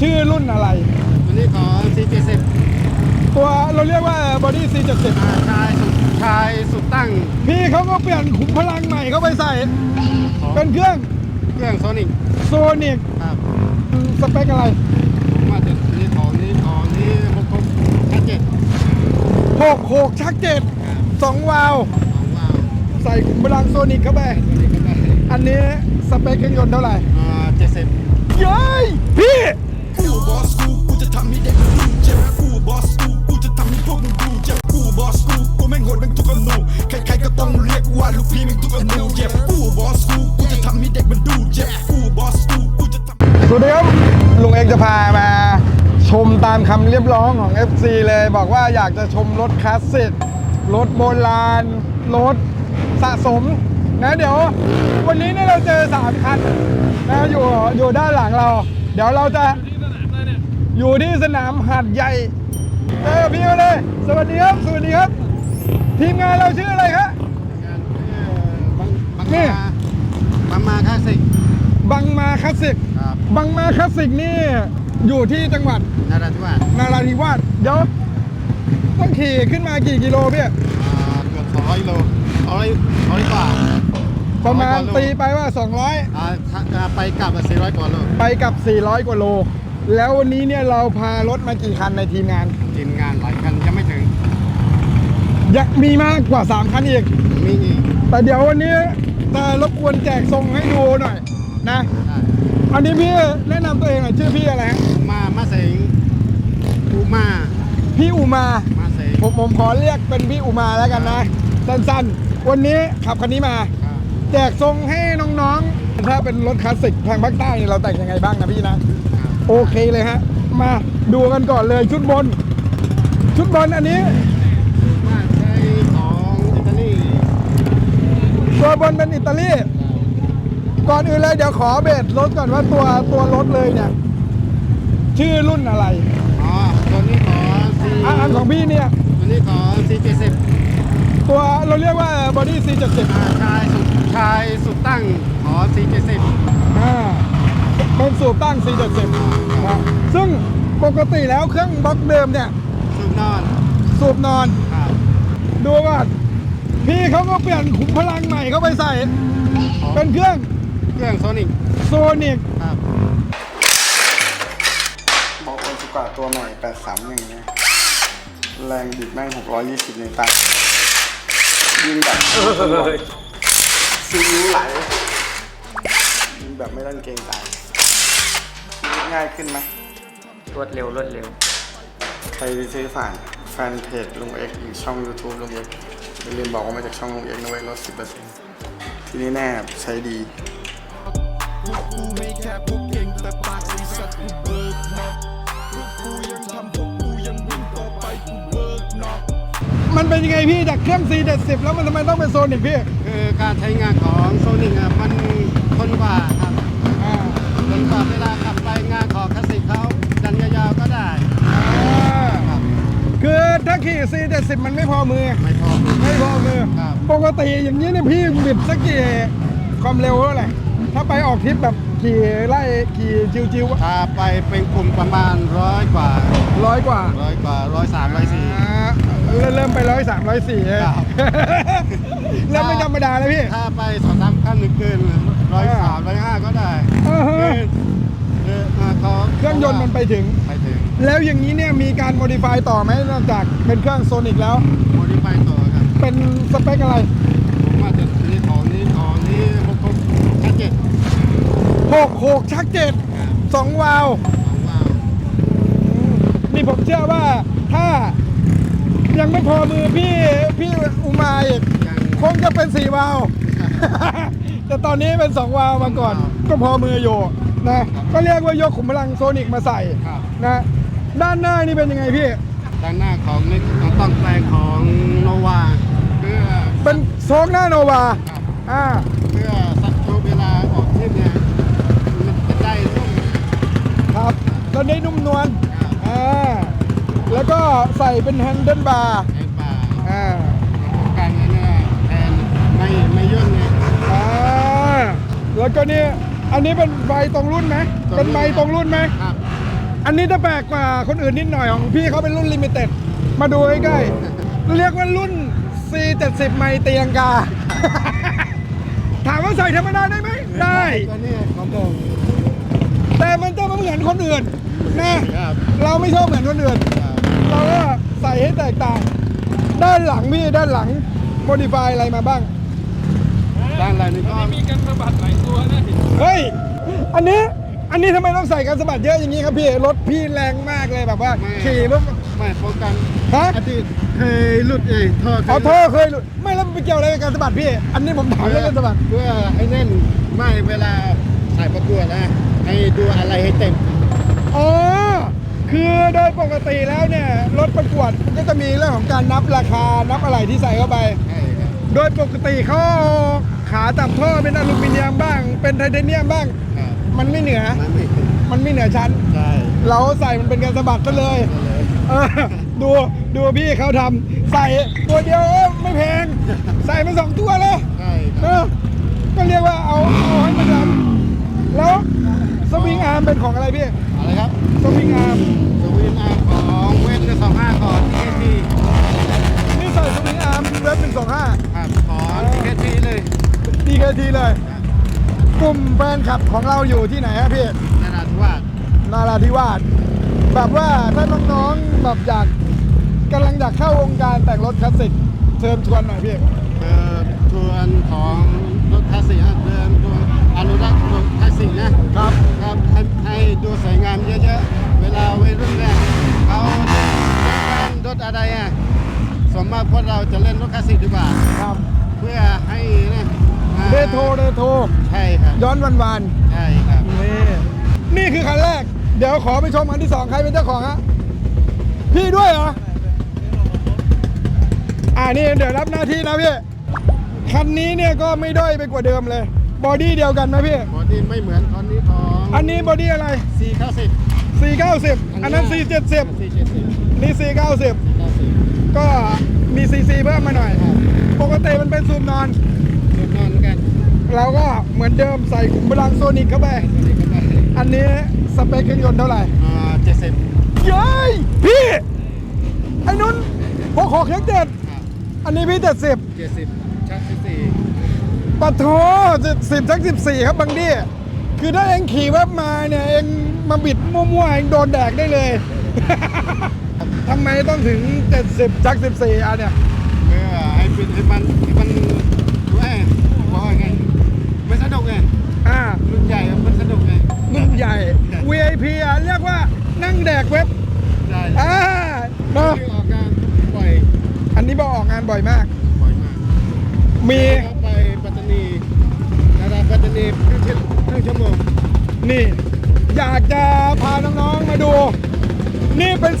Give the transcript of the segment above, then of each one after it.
ชื่อรุ่นอะไร ตัวนี้ของ C70 ตัวเราเรียกว่าบอดี้ C70 อ่าชายสุดชายสุดตั้งพี่เขาก็เปลี่ยนขุมพลังใหม่เข้าไปใส่ ของเป็นเครื่องเครื่องโซนิกโซนิกครับสเปคอะไร ผมว่าจะนี่ของนี้ของนี้หกหกแค่เจ็ด6 6 ชักเจ็ดสองวาล์วของว้าวใส่ขุมพลังโซนิกเข้าไป ตัวนี้ก็ได้อันนี้สเปคเครื่องยนต์เท่าไหร่ อ่าเจ็ดสิบเย้ยพี่ กูบอสกูกูจะทำให้เด็กมันดูเจ็บกูบอสกูกูจะทำให้พวกมึงดูเจ็บกูบอสกูกูแม่งโหดแม่งทุกอนูใครๆก็ต้องเรียกว่าลูกพี่แม่งทุกอนูเจ็บกูบอสกูกูจะทำให้เด็กมันดูเจ็บกูบอสกูกูจะทำสวัสดีครับลุงเอกจะพามาชมตามคำเรียบร้องของ FC เลยบอกว่าอยากจะชมรถคลาสสิกรถโบราณรถสะสมนะเดี๋ยววันนี้เนี่ยเราเจอ 3 คันนะอยู่อยู่ด้านหลังเรา เดี๋ยวเราจะ อยู่ที่สนามหาดใหญ่เออพี่มาเลย สวัสดีครับ สวัสดีครับ ทีมงานเราชื่ออะไรครับงานเอ่อบางบางนี่มาบางมาคลาสสิกบังมาคลาสสิกครับบังมาคลาสสิกนี่อยู่ที่จังหวัดนราธิวาสนาราธิวาสเดี๋ยวต้องขี่ขึ้นมากี่กิโลพี่อ่าเกือบ200โลร้อยร้อยกว่าประมาณ200กว่าโลตีไปว่าอ่าถ้าอ่าไปกลับ400กว่าโล200ไปกับ 400 กว่าโล แล้ววันนี้เนี่ยเราพารถมากี่คันในทีมงาน ทีมงานหลายคันยังไม่ถึงยังมีมากกว่า 3 คันอีก มีอีกแต่เดี๋ยววันนี้จะรบกวนแจกทรงให้ดูหน่อยนะ ได้อันนี้พี่แนะนำตัวเองหน่อยชื่อพี่อะไรฮะอูมามาเสงอูมาพี่อุมา มาเสงผมผมขอเรียกเป็นพี่อุมาแล้วกันนะ สั้นๆ วันนี้ขับคันนี้มา ครับแจกทรงให้น้องๆ ถ้าเป็นรถคลาสสิกทางภาคใต้เนี่ยเราแต่งยังไงบ้างนะพี่นะครับ โอเคเลยฮะ มาดูกันก่อนเลยชุดบน ชุดบนอันนี้มาใช้ของอิตาลีตัวบนเป็นอิตาลี ก่อนอื่นเลยเดี๋ยวขอเบสรถก่อนว่าตัวตัวรถเลยเนี่ย ชื่อรุ่นอะไร อ๋อ ตัวนี้ของซีอะอันของพี่เนี่ย ตัวนี้ของซีเจสิบตัวเราเรียกว่าบอดี้ C70 ชายสุดชายสุดตั้งของซีเจสิบอ่า เป็นสูบตั้ง C70 นะซึ่งปกติแล้วเครื่องบล็อกเดิมเนี่ยสูบนอนสูบนอน ครับดูก่อนพี่เขาก็เปลี่ยนขุมพลังใหม่เข้าไปใส่ เป็นเครื่องเครื่องโซนิกโซนิกครับบอกโอสุกะตัวใหม่ 831นะแรงบิดแม่ง 620ในตันยิงแบบซีอิ๊วไหลยิงแบบไม่ต้องเกรงใจชีวิต ง่ายขึ้นไหมรวดเร็วรวดเร็ว ใครที่ซื้อผ่านแฟนเพจลุงเอ็กหรือช่อง YouTube ลุงเอ็กอย่าลืมบอกว่ามาจากช่องลุงเอ็กนะเว้ยลด10%ที่นี่แน่ใช้ดีพวกกูไม่แค่พวกเก่งแต่ปากไอ้สัตว์กูเบิกเนาะพวกกูยังทำพวกกูยังวิ่งต่อไปกูเบิกเนาะมันเป็นยังไงพี่จากเครื่อง C70 แล้วมันทำไมต้องเป็นโซนิกพี่ คือการใช้งานของโซนิกอะมันทนกว่าครับอ่าทน กว่าเวลาขับไปงานของคลาสสิกเขาดันยาวๆก็ได้อ่าครับคือถ้าขี่ C70 มันไม่พอมือ ไม่พอมือ ไม่พอมือ ครับ ปกติอย่างนี้เนี่ยพี่บิดสักกี่ความเร็วเท่าไหร่ถ้าไปออกทริปแบบขี่ไล่ขี่จิวๆถ้าไปเป็นกลุ่มประมาณร้อยกว่าร้อยกว่า ร้อยกว่าร้อยสามร้อยสี่ อ่าเริ่มเริ่มไปร้อยสามร้อยสี่ครับ เริ่มไม่ธรรมดาแล้วพี่ ถ้าไปสองสามขั้นหนึ่งเกิน ร้อยสามร้อยห้าก็ได้อ่าฮะ คือคืออ่าเขาเครื่องยนต์มันไปถึง ไปถึงแล้วอย่างนี้เนี่ยมีการโมดิฟายต่อไหมนอกจากเป็นเครื่องโซนิกแล้ว โมดิฟายต่อครับ เป็นสเปคอะไร ผมว่าจะนี่ของนี้ของนี้หกหกชัดเจน6 6 ชักเจ็ดสองวาล์วของว้าวนี่ผมเชื่อว่าถ้ายังไม่พอมือพี่พี่อุมาอีก ยังคงจะเป็นสี่วาล์ว แต่ตอนนี้เป็นสองวาล์วมาก่อน ก็พอมืออยู่นะก็เรียกว่ายกขุมพลังโซนิกมาใส่ครับ นะด้านหน้านี่เป็นยังไงพี่ ด้านหน้าของนี่ต้องแปลงของโนวาเพื่อเป็นโซกหน้าโนวาครับอ่าเพื่อสักทุกเวลาออกทริปเนี่ยมันจะได้นุ่มครับตอนนี้นุ่มนวลครับอ่าแล้วก็ใส่เป็นแฮนเดิลบาร์ ไอ้ป่า อ่า การเนี่ยแทนไม่ไม่ย่นเนี่ย อ่า แล้วก็นี่อันนี้เป็นไฟตรงรุ่นไหมเป็นไม้ตรงรุ่นไหมครับ อันนี้จะแปลกกว่าคนอื่นนิดหน่อยของพี่เขาเป็นรุ่นลิมิเต็ดมาดูใกล้ๆเรียกว่ารุ่น C70 ไมเตียงกา ถามว่าใส่ธรรมดาได้ไหมได้ตัวนี้ของผมแต่มันจะไม่เหมือนคนอื่นนะครับเราไม่ชอบเหมือนคนอื่นครับเราก็ใส่ให้แตกต่าง ด้านหลังพี่ด้านหลังโมดิฟายอะไรมาบ้าง ด้านหลังนี่ก็เฮ้ย อันนี้ อันนี้ทำไมต้องใส่กันสะบัดเยอะอย่างนี้ครับพี่ รถพี่แรงมากเลยแบบว่า ขี่ปุ๊บไม่ป้องกันฮะอาทิตย์เคยหลุดเองท่อเคยเอาท่อเคยหลุด ไม่แล้วมันไปเกี่ยวอะไรกับการสะบัดพี่ อันนี้ผมถามเรื่องการสะบัดเพื่อให้แน่น ไม่เวลาถ่ายประกวดนะ ให้ดูอะไรให้เต็ม อ๋อ คือโดยปกติแล้วเนี่ย รถประกวดมันก็จะมีเรื่องของการนับราคา นับอะไรที่ใส่เข้าไปใช่ครับ โดยปกติเขาเอาขาตับท่อเป็นอลูมิเนียมบ้าง เป็นไทเทเนียมบ้าง ครับมันไม่เหนือ มันไม่ถึงมันไม่เหนือชั้น ใช่เราใส่มันเป็นการสะบัดซะเลยเลยเออดูดูพี่เขาทำใส่ตัวเดียวเออไม่แพง ใส่มาสองตัวเลย ใช่คเอรับอก็เรียกว่าเอาเอาให้มันทำแล้วสวิงอาร์มเป็นของอะไรพี่อะไรครับสวิงอาร์มสวินอาร์ของเวทสองห้าก่อนทีที เว็บหนึ่งสองห้าครับของทีทีเลยดีเคทีเลย กลุ่มแฟนคลับของเราอยู่ที่ไหนฮะพี่นาราธิวาสนาราธิวาสแบบว่าถ้าน้องๆแบบอยากกำลังอยากเข้าวงการแต่งรถคลาสสิกเชิญชวนหน่อยพี่เอ่อชวนของรถคลาสสิกฮะเดินตัวอนุรักษ์รถคลาสสิกนะครับครับให้ให้ดูสวยงามเยอะๆเวลาวัยรุ่นเนี่ยเขาเล่นกันรถอะไรอะ สมมากพวกเราจะเล่นรถคลาสสิกดีกว่าครับเพื่อให้นะอ่าเรโทรเรโทรใช่ครับย้อนวันวานใช่ครับๆนี่นี่คือคันแรก เดี๋ยวขอไปชมคันที่สองใครเป็นเจ้าของฮะพี่ด้วยเหรออ่านี่เดี๋ยวรับหน้าที่นะพี่คันนี้เนี่ยก็ไม่ด้อยไปกว่าเดิมเลยบอดี้เดียวกันไหมพี่บอดี้ไม่เหมือนตอนนี้ของอันนี้บอดี้อะไรสี่เก้าสิบ490 อันนั้น 470 สี่เจ็ดสิบนี่ 490เก้าสิบก็มีซีซีเพิ่มมาหน่อย ปกติมันเป็นสูตรนอนสุดนอนกันเราก็เหมือนเดิมใส่ขุมพลังโซนิกเข้าไปนี่ก็ได้อันนี้สเปคเครื่องยนต์เท่าไหร่ อ่าเจ็ดสิบเย้ยพี่ ไอ้นุ่นหกหกเล็กเจ็ดครับอันนี้พี่เจ็ดสิบเจ็ดสิบชักสิบสี่ปะโถเจ็ดสิบทักสิบสี่ครับบางดีคือถ้าเองขี่แวบมาเนี่ย เองมาบิดมั่วๆ เองโดนแดกได้เลย ทำไมต้องถึง 70จาก14อะเนี่ยเพื่อให้เป็นให้มันให้มัน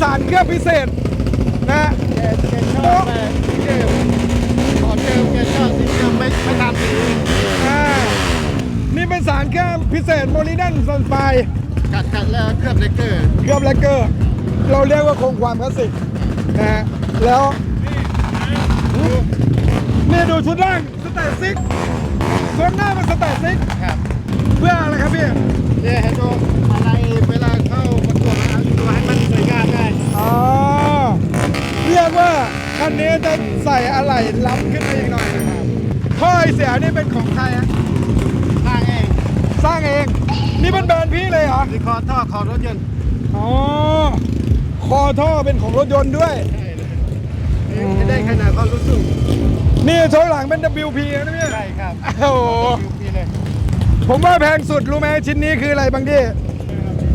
สารเครื่องพิเศษนะแกแกชอบแม่เกมขอเจอแกชอบสีเกมไม่ไม่ตามสีอ่านี่เป็นสารเครื่องพิเศษโมลิดันซันไฟกัดกัดแล้วเคลือบเลกเกอร์เครื่องแลกเกอร์ เราเรียกว่าคงความคลาสสิกนะฮะแล้วนี่ดูชุดล่างสแตทซิกส่วนหน้าเป็นสแตทซิกครับเพื่ออะไรครับพี่เนี่ยให้ดูอะไรเวลาเข้าประกวดนะดูให้มันสวยงามไง อ๋อ เรียกว่าคันนี้ จะใส่อะไหล่ล้ำขึ้นมาอีกหน่อยนะครับท่อไอเสียนี่เป็นของใครฮะสร้างเองสร้างเอง นี่เป็นแบรนด์พี่เลยเหรอรีคอร์ดท่อของรถยนต์อ๋อคอท่อเป็นของรถยนต์ด้วยใช่เลยไม่ได้ขนาดความรู้สึกนี่โชว์หลังเป็น WP นะพี่ใช่ครับโอ้โหนี่เลยผมว่าแพงสุดรู้ไหมชิ้นนี้คืออะไรบางที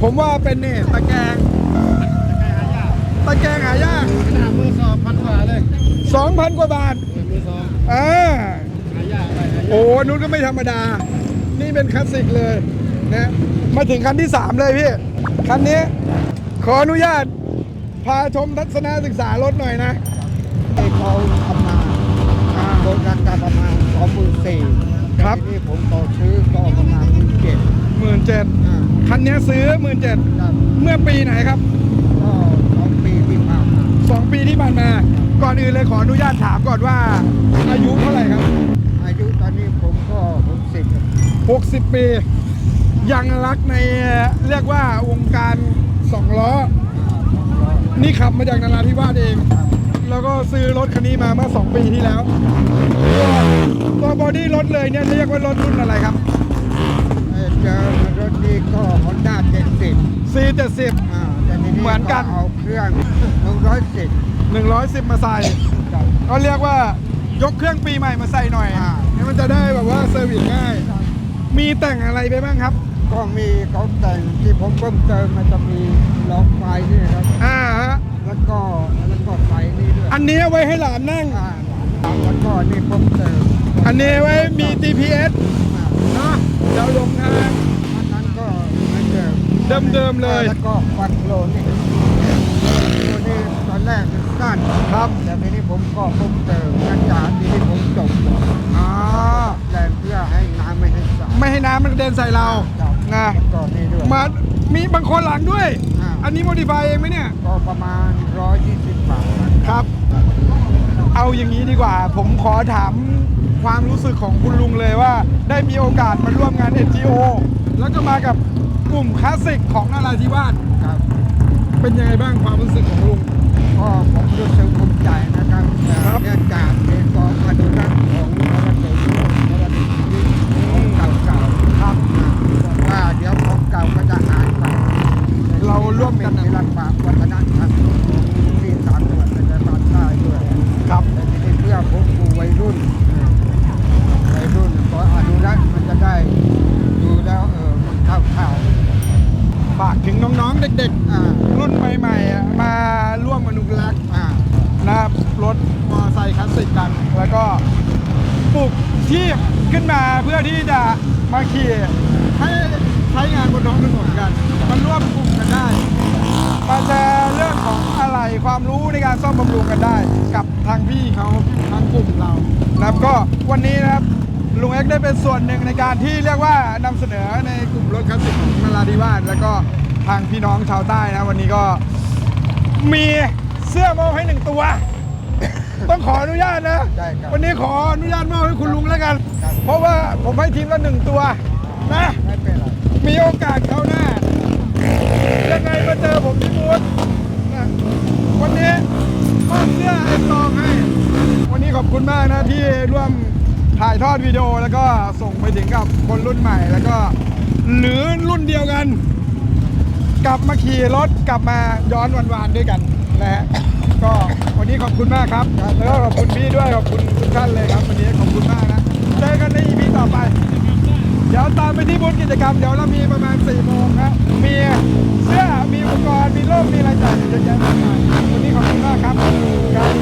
ผมว่าเป็นนี่ตะแกรงใครหายาก ตะแกรงหายากขนาดมือสอบพันกว่าเลย2,000กว่าบาทมือสอบอ่าหายากไปหายากโอ้นุ้นก็ไม่ธรรมดา นี่เป็นคลาสสิกเลยนะมาถึงคันที่ 3 เลยพี่คันนี้ขออนุญาตพาชมทัศนศึกษารถหน่อยนะไอ้เขาทำมาโดนราคาประมาณสองหมื่นสี่ครับทีนี้ผมต่อซื้อก็ประมาณหมื่นเจ็ดหมื่นเจ็ดอ่าคันนี้ซื้อหมื่นเจ็ดครับเมื่อปีไหนครับ ปีที่ผ่านมา ก่อนอื่นเลยขออนุญาตถามก่อนว่า อายุเท่าไหร่ครับ อายุตอนนี้ผมก็ผม60 ปี ยังรักในเรียกว่าวงการสองล้อ นี่ขับมาจากนาราธิวาสเอง แล้วก็ซื้อรถคันนี้มาเมื่อ 2 ปีที่แล้ว ตัวบอดี้รถเลยเนี่ยเรียกว่ารถรุ่นอะไรครับเจอรถนี้ก็ฮอนด้าเจ็ดสิบซีเจ็ดสิบ เหมือนกัน เอาเครื่องหนึ่งร้อยสิบ110 มาใส่ ก็เรียกว่ายกเครื่องปีใหม่มาใส่หน่อยอ่าให้มันจะได้แบบว่าเซอร์วิสง่าย มีแต่งอะไรไปบ้างครับ ก็มีเขาแต่งที่ผมเพิ่มเติมมันจะมีล็อกไฟนี่ครับ อ่าฮะแล้วก็แล้วก็ไฟนี่ด้วยอันนี้เอาไว้ให้หลานนั่ง อ่าแล้วก็นี่เพิ่มเติมอันนี้ไว้มี GPS อ่าเนาะเดี๋ยวลงทาง อันนั้นก็เหมือนเดิม เดิมๆเลย แล้วก็ฟันโลนี่ตัวนี้ตอนแรกมันสั้นครับ แต่ทีนี้ผมก็เพิ่มเติมอาจารย์ทีนี้ผมจบอ๋อแรงเพื่อให้น้ำไม่ให้สาดไม่ให้น้ำมันกระเด็นใส่เราครับนะแล้วก็นี่ด้วย มามีบางคนหลังด้วย อ่า อันนี้โมดิฟายเองไหมเนี่ย ก็ประมาณ 120 บาทนะครับ เอาอย่างนี้ดีกว่า ผมขอถามความรู้สึกของคุณลุงเลยว่า ได้มีโอกาสมาร่วมงาน NGO แล้วก็มากับ กลุ่มคลาสสิกของนราธิวาสครับ เป็นยังไงบ้างความรู้สึกของลุง ก็ผมรู้สึกภูมิใจนะครับครับ เนื่องจากเป็นกองอนุรักษ์ของมรดกโลกมรดกชีวิตของเก่าๆครับว่าเดี๋ยวของเก่าก็จะหายไปเราร่วมเป็กันนนะศิลปะวัฒนธรรมที่สามจังหวัดชายแดนภาคใต้ด้วย ครับ แต่ทีนี้เพื่อฟื้นฟูวัยรุ่นวัยรุ่นขออนุรักษ์มันจะได้ดูแล้วเออมันเข้าเข้า ฝากถึงน้องๆ เด็ก อ่า ๆ รุ่นใหม่ๆอะมาร่วมอนุรักษ์ อ่า นะครับรถมอเตอร์ไซค์คลาสสิกกัน แล้วก็ปลุก ที่ขึ้นมาเพื่อที่จะมาขี่ให้ใช้งานบนท้องถนนกัน มันร่วมกลุ่มกันได้ มาแชร์เรื่องของอะไรความรู้ในการซ่อมบำรุงกันได้ กับทางพี่เขาทางกลุ่มเรานะครับก็วันนี้นะครับลุงเอ็กได้เป็นส่วนหนึ่งในการที่เรียกว่านำเสนอในกลุ่มรถคลาสสิกของนราธิวาสแล้วก็ทางพี่น้องชาวใต้นะ วันนี้ก็มีเสื้อโมให้หนึ่งตัว ต้องขออนุญาตนะใช่ครับ วันนี้ขออนุญาตมอบให้คุณลุงแล้วกัน เพราะว่าผมให้ทีมละหนึ่งตัวนะ ไม่เป็นไรมีโอกาสเข้าวหน้า ยังไงมาเจอผมที่บูธนะวันนี้มอบเสื้อไอ้ซองให้ วันนี้ขอบคุณมากนะที่ร่วมถ่ายทอดวิดีโอแล้วก็ส่งไปถึงกับคนรุ่นใหม่แล้วก็ หรือรุ่นเดียวกัน กลับมาขี่รถกลับมาย้อนวานๆด้วยกันนะฮะ ก็วันนี้ขอบคุณมากครับ แล้วก็ขอบคุณพี่ด้วยขอบคุณทุกท่านเลยครับ วันนี้ขอบคุณมากนะเจอกันใน EP ต่อไป เดี๋ยวตามไปที่บูธกิจกรรม เดี๋ยวเรามีประมาณ4โมงครับมีเสื้อมีอุปกรณ์มีร่มมีอะไรจ่ายเยอะแยะมากมายวันนี้ขอบคุณมากครับครับ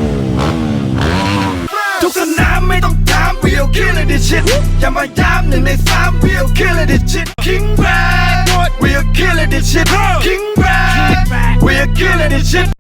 ทุกสนามไม่ต้องถาม we'll kill it this shit อย่ามาย้ำหนึ่งในสาม we'll kill it this shit King Brad we'll kill it this shit King Brad we'll kill it this shit